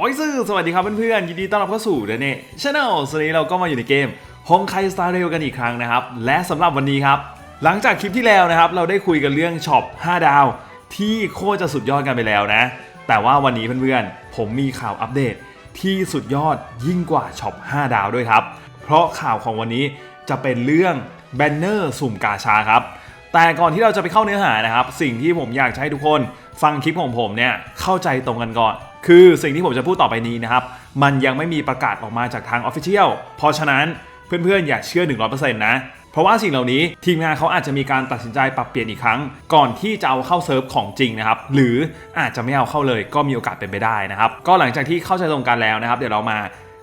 โอ้ยซื่อสวัสดีครับเพื่อนๆยินดีต้อนรับเข้าสู่เดเน่ชาแนลสวัสดีเราก็มาอยู่ในเกมฮงไคสตาร์เรลกันอีกครั้งนะครับ และสำหรับวันนี้ครับ หลังจากคลิปที่แล้วนะครับ เราได้คุยกันเรื่องช็อป 5 ดาว ที่โคตรจะสุดยอดกันไปแล้วนะ แต่ว่าวันนี้เพื่อนๆ ผมมีข่าวอัปเดตที่สุดยอดยิ่งกว่าช็อป 5 ดาวด้วยครับ เพราะข่าวของวันนี้จะเป็นเรื่องแบนเนอร์สุ่มกาชาครับแต่ก่อนที่เราจะไปเข้าเนื้อหานะครับ สิ่งที่ผมอยากให้ทุกคน ฟังคลิปของผมเนี่ยเข้าใจตรงกันก่อน คือสิ่งที่ผมจะพูดต่อไปนี้นะครับ มันยังไม่มีประกาศออกมาจากทาง Official เพราะฉะนั้นเพื่อนๆ อย่าเชื่อ 100%นะ เพราะว่าสิ่งเหล่านี้ทีมงานเขาอาจจะมีการตัดสินใจปรับเปลี่ยนอีกครั้ง ก่อนที่จะเอาเข้าเซิร์ฟของจริงนะครับ หรืออาจจะไม่เอาเข้าเลยก็มีโอกาสเป็นไปได้นะครับ ก็หลังจากที่เข้าใจตรงกันแล้วนะครับ เดี๋ยวเรามา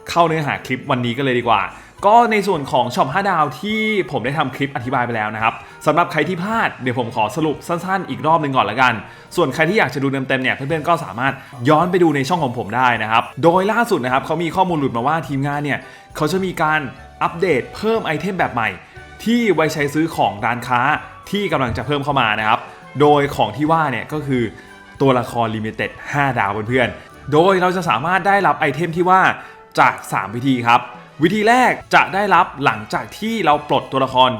เข้าเนื้อหาคลิปวันนี้กันเลยดีกว่า ก็ในส่วนของช็อป5ดาวที่ผมได้ทำคลิปอธิบายไปแล้วนะครับสำหรับใครที่พลาดเดี๋ยวผมขอสรุปสั้นๆ อีกรอบหนึ่งก่อนละกัน ส่วนใครที่อยากจะดูเต็มๆเนี่ยเพื่อนๆก็สามารถย้อนไปดูในช่องของผมได้นะครับ โดยล่าสุดนะครับเขามีข้อมูลหลุดมาว่าทีมงานเนี่ยเขาจะมีการอัปเดตเพิ่มไอเทมแบบใหม่ ที่ไว้ใช้ซื้อของร้านค้าที่กำลังจะเพิ่มเข้ามานะครับ โดยของที่ว่าเนี่ยก็คือตัวละครลิมิเต็ด5ดาวเพื่อนๆ โดยเราจะสามารถได้รับไอเทมที่ว่า จาก 3 วิธีครับ วิธีแรกจะได้รับหลังจากที่เราปลดตัวละคร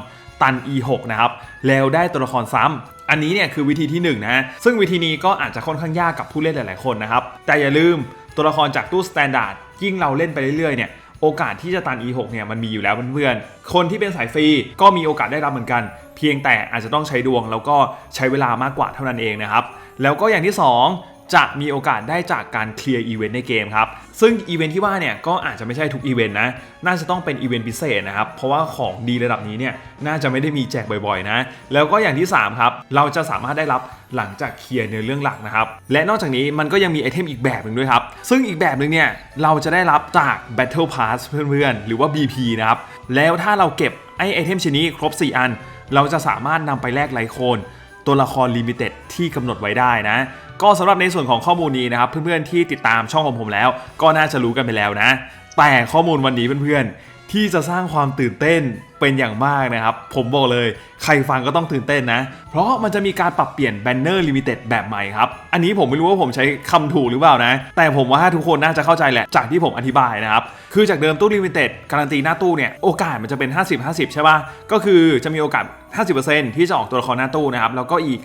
ตัน E6 นะครับ แล้วได้ตัวละครซ้ำอันนี้เนี่ยคือวิธีที่ 1 นะซึ่งวิธีนี้ก็อาจจะค่อนข้างยากกับผู้เล่นหลาย ๆ คนนะครับ แต่อย่าลืมตัวละครจากตู้สแตนดาร์ดยิ่งเราเล่นไปเรื่อย ๆ เนี่ยโอกาสที่จะตัน E6 เนี่ยมันมีอยู่แล้วเพื่อนๆ คนที่เป็นสายฟรีก็มีโอกาสได้รับเหมือนกัน เพียงแต่อาจจะต้องใช้ดวงแล้วก็ใช้เวลามากกว่าเท่านั้นเองนะครับ แล้วก็อย่างที่ 2 จะมีโอกาสได้จากการเคลียร์อีเวนต์ในเกมครับ ซึ่งอีเวนต์ที่ว่าเนี่ยก็อาจจะไม่ใช่ทุกอีเวนต์นะ น่าจะต้องเป็นอีเวนต์พิเศษนะครับ เพราะว่าของดีระดับนี้เนี่ยน่าจะไม่ได้มีแจกบ่อยๆนะ แล้วก็อย่างที่ 3 ครับ เราจะสามารถได้รับหลังจากเคลียร์เนื้อเรื่องหลักนะครับ และนอกจากนี้มันก็ยังมีไอเทมอีกแบบหนึ่งด้วยครับ ซึ่งอีกแบบหนึ่งเนี่ยเราจะได้รับจาก Battle Pass เพื่อนๆ หรือว่า BP นะครับ แล้วถ้าเราเก็บไอไอเทมชิ้นนี้ครบ 4 อัน เราจะสามารถนำไปแลกไลโคนตัวละครลิมิเต็ดที่กำหนดไว้ได้นะ ก็สำหรับในส่วนของข้อมูลนี้นะครับ เพื่อนๆที่ติดตามช่องของผมแล้ว ก็น่าจะรู้กันไปแล้วนะ แต่ข้อมูลวันนี้เพื่อนๆ ที่จะสร้างความตื่นเต้นเป็นอย่างมากนะครับ ผมบอกเลย ใครฟังก็ต้องตื่นเต้นนะ เพราะมันจะมีการปรับเปลี่ยนแบนเนอร์ลิมิเต็ดแบบใหม่ครับ อันนี้ผมไม่รู้ว่าผมใช้คำถูกหรือเปล่านะ แต่ผมว่าทุกคนน่าจะเข้าใจแหละ จากที่ผมอธิบายนะครับ คือจากเดิมตู้ลิมิเต็ดการันตีหน้าตู้เนี่ย โอกาสมันจะเป็น 50-50 ใช่ป่ะ ก็คือจะมีโอกาส 50%ที่จะออกตัวละครหน้าตู้นะครับ แล้วก็อีก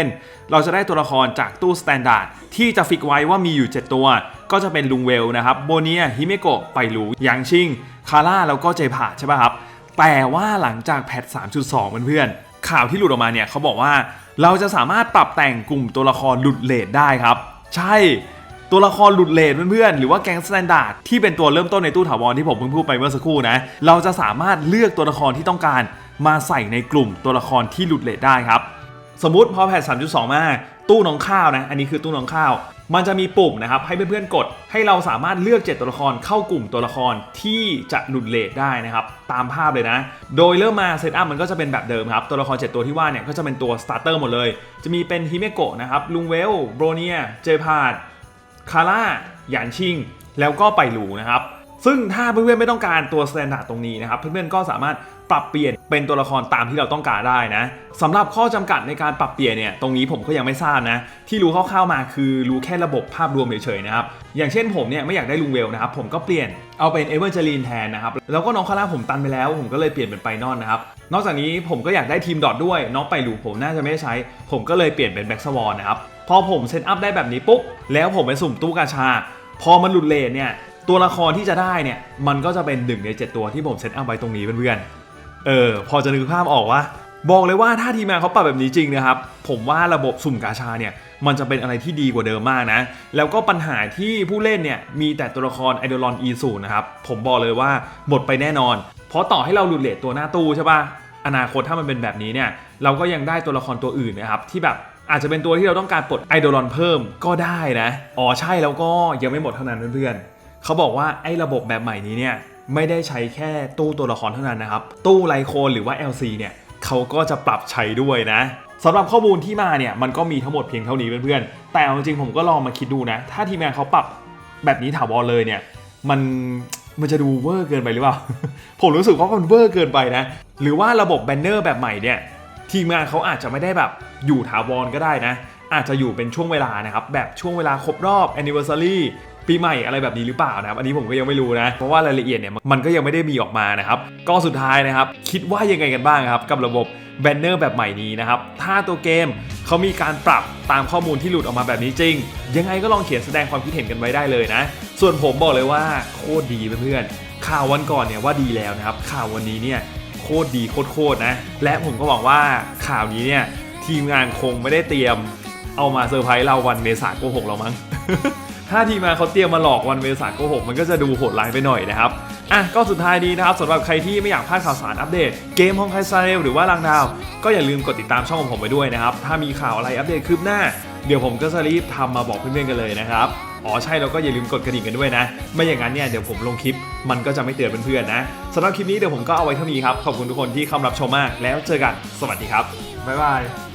50%เราจะได้ตัวละครจากตู้สแตนดาร์ดที่จะฟิกไว้ว่ามีอยู่ 7 ตัว ก็จะเป็นลุงเวลนะครับ โบเนีย ฮิเมโกะ ไปหลูยางชิง คาร่าแล้วก็เจพาใช่ป่ะครับ แต่ว่าหลังจากแพท 3.2 เพื่อนๆ ข่าวที่หลุดออกมาเนี่ยเขาบอกว่าเราจะสามารถปรับแต่งกลุ่มตัวละครหลุดเลทได้ครับ ใช่ตัวละครหลุดเลทเพื่อนๆ หรือว่าแก๊งสแตนดาร์ดที่เป็นตัวเริ่มต้นในตู้ถาวรที่ผมเพิ่งพูดไปเมื่อสักครู่นะ เราจะสามารถเลือกตัวละครที่ต้องการมาใส่ในกลุ่มตัวละครที่หลุดเลทได้ครับ สมมติพอแพท3.2มา ตู้น้องข้าวนะ อันนี้คือตู้น้องข้าว มันจะมีปุ่มนะครับให้เพื่อนๆกด ให้เราสามารถเลือก 7 ตัวละครเข้ากลุ่มตัวละครที่จะหลุดเลทได้นะครับตามภาพเลยนะ โดยเริ่มมาเซตอัพมันก็จะเป็นแบบเดิมครับตัวละคร 7 ตัวที่ว่าเนี่ยก็จะเป็นตัวสตาร์เตอร์หมดเลย จะมีเป็นฮิเมโกะนะครับลุงเวลโบรเนียเจพาดคาร่าหยานชิง แล้วก็ไปหลูนะครับ ซึ่งถ้าเพื่อนๆไม่ต้องการตัวสแตนดาร์ดตรงนี้นะครับ เพื่อนๆก็สามารถปรับเปลี่ยนเป็นตัวละครตามที่เราต้องการได้นะสำหรับข้อจำกัดในการปรับเปลี่ยนเนี่ยตรงนี้ผมก็ยังไม่ทราบนะ ที่รู้คร่าวๆมาคือรู้แค่ระบบภาพรวมเฉยๆนะครับอย่างเช่นผมเนี่ยไม่อยากได้ลุงเวลนะครับผมก็เปลี่ยนเอาเป็นเอเวอร์เจลีนแทนนะครับแล้วก็น้องคาร่าผมตันไปแล้ว ผมก็เลยเปลี่ยนเป็นไปนอนนะครับนอกจากนี้ผมก็อยากได้ทีมดอทด้วย น้องไปลูผมน่าจะไม่ได้ใช้ ผมก็เลยเปลี่ยนเป็นแบ็กสวอนนะครับพอผมเซตอัพได้แบบนี้ปุ๊บแล้วผมไปสุ่มตู้กาชา พอมันหลุดเลทเนี่ย ตัวละครที่จะได้เนี่ยมันก็จะเป็นหนึ่งใน 7 ตัวที่ผมเซตอัพไว้ตรงนี้เพื่อนๆเออพอจะนึกภาพออกว่าบอกเลยว่าถ้าทีมงานเขาปรับแบบนี้จริงนะครับ ผมว่าระบบสุ่มกาชาเนี่ยมันจะเป็นอะไรที่ดีกว่าเดิมมากนะ แล้วก็ปัญหาที่ผู้เล่นเนี่ยมีแต่ตัวละครไอดอลอน E 0นะครับ ผมบอกเลยว่าหมดไปแน่นอน เพราะต่อให้เราหลุดเลทตัวหน้าตู้ใช่ปะอนาคตถ้ามันเป็นแบบนี้เนี่ยเราก็ยังได้ตัวละครตัวอื่นนะครับที่แบบอาจจะเป็นตัวที่เราต้องการปลดไอดอลอนเพิ่มก็ได้นะ อ๋อใช่แล้วก็ยังไม่หมดเท่านั้นเพื่อนๆ เขาบอกว่าไอ้ระบบแบบใหม่นี้เนี่ยไม่ได้ใช้แค่ตู้ตัวละครเท่านั้นนะครับ ตู้ไลโคนหรือว่า LC เนี่ยเขาก็จะปรับใช้ด้วยนะสำหรับข้อมูลที่มาเนี่ยมันก็มีทั้งหมดเพียงเท่านี้เพื่อนๆ แต่เอาจริงๆผมก็ลองมาคิดดูนะ ถ้าทีมงานเขาปรับแบบนี้ถาวรเลยเนี่ยมันมันจะดูเวอร์เกินไปหรือเปล่า ผมรู้สึกว่ามันเวอร์เกินไปนะ หรือว่าระบบแบนเนอร์แบบใหม่เนี่ยทีมงานเขาอาจจะไม่ได้แบบอยู่ถาวรก็ได้นะ อาจจะอยู่เป็นช่วงเวลานะครับ แบบช่วงเวลาครบรอบ anniversary ปีใหม่อะไรแบบนี้หรือเปล่านะครับอันนี้ผมก็ยังไม่รู้นะเพราะว่ารายละเอียดเนี่ยมันก็ยังไม่ได้มีออกมานะครับก็สุดท้ายนะครับคิดว่ายังไงกันบ้างครับกับระบบแบนเนอร์แบบใหม่นี้นะครับ ถ้าตัวเกมเขามีการปรับตามข้อมูลที่หลุดออกมาแบบนี้จริง ยังไงก็ลองเขียนแสดงความคิดเห็นกันไว้ได้เลยนะ ส่วนผมบอกเลยว่าโคตรดีเพื่อนๆ ข่าววันก่อนเนี่ยว่าดีแล้วนะครับ ข่าววันนี้เนี่ยโคตรดีโคตรๆนะ และผมก็หวังว่าข่าวนี้เนี่ยทีมงานคงไม่ได้เตรียม เอามาเซอร์ไพรส์เราวันเมษาโกหกเรามั้ง ถ้าทีมงานเขาเตรียมมาหลอกวันเมษาโกหกมันก็จะดูโหดร้ายไปหน่อยนะครับอะก็สุดท้ายนี้นะครับสำหรับใครที่ไม่อยากพลาดข่าวสารอัปเดต เกมของไคซาเรลหรือว่าลังดาว ก็อย่าลืมกดติดตามช่องของผมไปด้วยนะครับ ถ้ามีข่าวอะไรอัปเดตคืบหน้า เดี๋ยวผมก็จะรีบทำมาบอกเพื่อนๆกันเลยนะครับอ๋อใช่แล้วก็อย่าลืมกดกระดิ่งกันด้วยนะ ไม่อย่างนั้นเนี่ยเดี๋ยวผมลงคลิปมันก็จะไม่เตือนเพื่อนๆนะสำหรับคลิปนี้เดี๋ยวผมก็เอาไว้เท่านี้ครับขอบคุณทุกคนที่เข้ารับชมมากแล้วเจอกันสวัสดีครับบ๊ายบาย